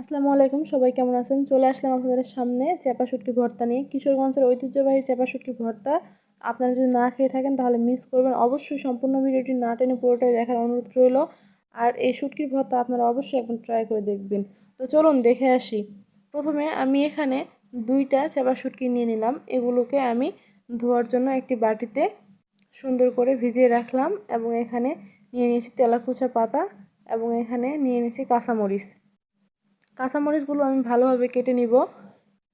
আসসালামু আলাইকুম, সবাই কেমন আছেন? চলে আসলাম আপনাদের সামনে চেপা শুটকি ভর্তা নিয়ে। কিশোরগঞ্জের ঐতিহ্যবাহী চেপা শুটকি ভর্তা। আপনারা যদি না খেয়ে থাকেন তাহলে মিস করবেন। অবশ্যই সম্পূর্ণ ভিডিওটি না টেনে পুরোটাই দেখার অনুরোধ রইল। আর এই শুটকির ভর্তা আপনারা অবশ্যই একবার ট্রাই করে দেখবেন। তো চলুন দেখে আসি। প্রথমে আমি এখানে দুইটা চেপা শুটকি নিয়ে নিলাম। এগুলোকে আমি ধোয়ার জন্য একটি বাটিতে সুন্দর করে ভিজিয়ে রাখলাম এবং এখানে নিয়ে নিয়েছি তেলাকুচা পাতা এবং এখানে নিয়ে নিয়েছি কাঁচামরিচ। কাঁচামরিচগুলো আমি ভালোভাবে কেটে নিব।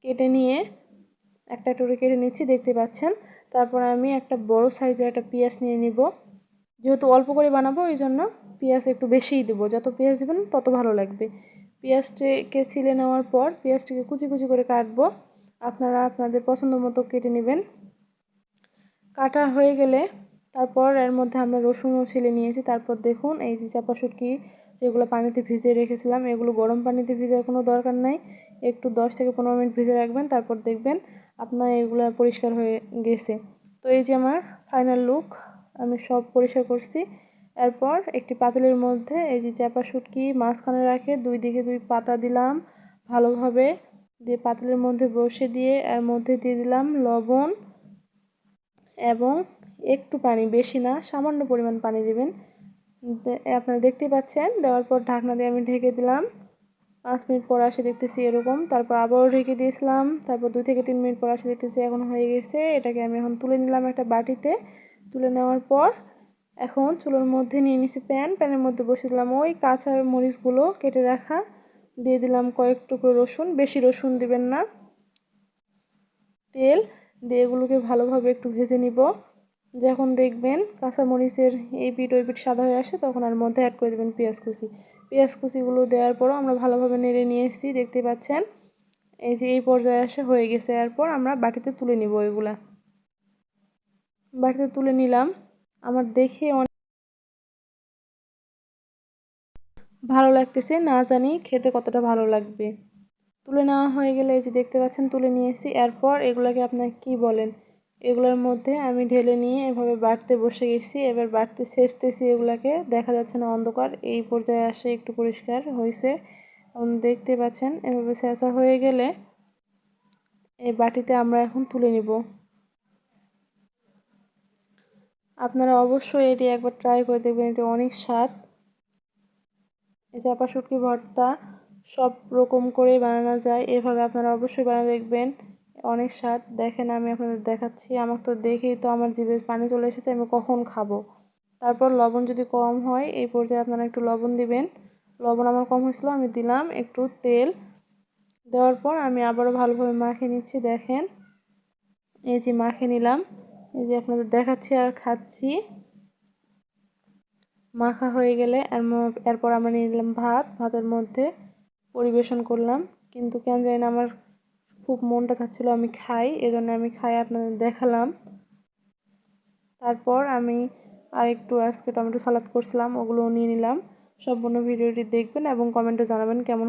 কেটে নিয়ে একটা করে কেটে নিচ্ছি, দেখতে পাচ্ছেন? তারপর আমি একটা বড় সাইজের একটা পেঁয়াজ নিয়ে নিব। যেহেতু অল্প করে বানাবো ওই জন্য পেঁয়াজ একটু বেশিই দেবো। যত পেঁয়াজ দেবেন, তত ভালো লাগবে। পেঁয়াজটিকে ছিলে নেওয়ার পর পেঁয়াজটিকে কুচি কুচি করে কাটবো। আপনারা আপনাদের পছন্দ মতো কেটে নেবেন। কাটা হয়ে গেলে তারপর এর মধ্যে আমরা রসুনও ছিলে নিয়েছি। তারপর দেখুন, এই যে চাপা শুটকি যেগুলো পানিতে ভিজিয়ে রেখেছিলাম, এগুলো গরম পানিতে ভিজার কোনো দরকার নাই। একটু দশ থেকে পনেরো মিনিট ভিজে রাখবেন, তারপর দেখবেন আপনার এগুলো পরিষ্কার হয়ে গেছে। তো এই যে আমার ফাইনাল লুক আমি সব পরিষ্কার করছি। এরপর একটি পাতিলের মধ্যে এই যে চাপা শুটকি মাঝখানে রাখে, দুই দিকে দুই পাতা দিলাম ভালোভাবে। দিয়ে পাতিলের মধ্যে বসে দিয়ে এর মধ্যে দিয়ে দিলাম লবণ এবং একটু পানি, বেশি না, সামান্য পরিমাণ পানি দেবেন। আপনারা দেখতেই পাচ্ছেন, দেওয়ার পর ঢাকনা দিয়ে আমি ঢেকে দিলাম। পাঁচ মিনিট পর আসে দেখতেছি এরকম, তারপর আবারও ঢেকে দিয়েছিলাম, তারপর দুই থেকে তিন মিনিট পর আসে দেখতেছি এখন হয়ে গেছে। এটাকে আমি এখন তুলে নিলাম একটা বাটিতে। তুলে নেওয়ার পর এখন চুলোর মধ্যে নিয়ে নিছি প্যান, প্যানের মধ্যে বসে দিলাম ওই কাঁচা মরিচগুলো কেটে রাখা। দিয়ে দিলাম কয়েক টুকরো রসুন, বেশি রসুন দিবেন না। তেল দিয়ে এগুলোকে ভালোভাবে একটু ভেজে নিব। যখন দেখবেন কাঁচামরিচের এই পিঠ ওই পিঠ সাদা হয়ে আসছে, তখন আর মধ্যে অ্যাড করে দেবেন পেঁয়াজ কুচি। পেঁয়াজ কুচিগুলো দেওয়ার পরও আমরা ভালোভাবে নেড়ে নিয়ে এসেছি, দেখতে পাচ্ছেন? এই যে এই পর্যায়ে আসে হয়ে গেছে, এরপর আমরা বাটিতে তুলে নিব এগুলা বাটিতে তুলে নিলাম। আমার দেখে অনেক ভালো লাগতেছে, না জানি খেতে কতটা ভালো লাগবে। তুলে নেওয়া হয়ে গেলে এই যে দেখতে পাচ্ছেন, তুলে নিয়েছি এরপর এগুলাকে আপনার কি বলেন? এগুলোর মধ্যে আমি ঢেলে নিয়ে এভাবে বাড়তে বসে গেছি। এবার বাড়তে সেচতেছি এগুলাকে। দেখা যাচ্ছে না অন্ধকার। এই পর্যায়ে আসে একটু পরিষ্কার হয়েছে। দেখতে পাচ্ছেন, এভাবে ছেঁচা হয়ে গেলে এই বাটিতে আমরা এখন তুলে নিব। আপনারা অবশ্যই এটি একবার ট্রাই করে দেখবেন। এটি অনেক স্বাদ। এই চাপা শুটকি ভর্তা সব রকম করেই বানানো যায়। এভাবে আপনারা অবশ্যই বানিয়ে দেখবেন। অনেক স্বাদ। দেখেন, আমি আপনাদের দেখাচ্ছি। আমার তো দেখেই তো আমার জিভে পানি চলে এসেছে, আমি কখন খাব? তারপর লবণ যদি কম হয়, এই পর্যায়ে আপনারা একটু লবণ দিবেন। লবণ আমার কম হয়েছিল, আমি দিলাম একটু তেল। দেওয়ার পর আমি আবারও ভালোভাবে মাখিয়ে নিচ্ছি, দেখেন। এই যে মাখিয়ে নিলাম, এই যে আপনাদের দেখাচ্ছি আর খাচ্ছি। মাখা হয়ে গেলে এরপর আমরা নিয়ে নিলাম ভাত। ভাতের মধ্যে পরিবেশন করলাম। কিন্তু কেন জানি না আমার খুব মনটা চাচ্ছিলো আমি খাই, এজন্য আমি খাই আপনাদের দেখালাম। তারপর আমি আর একটু আজকে টমেটো সালাদ করছিলাম ওগুলো নিয়ে নিলাম। সম্পূর্ণ ভিডিওটি দেখবেন এবং কমেন্টে জানাবেন কেমন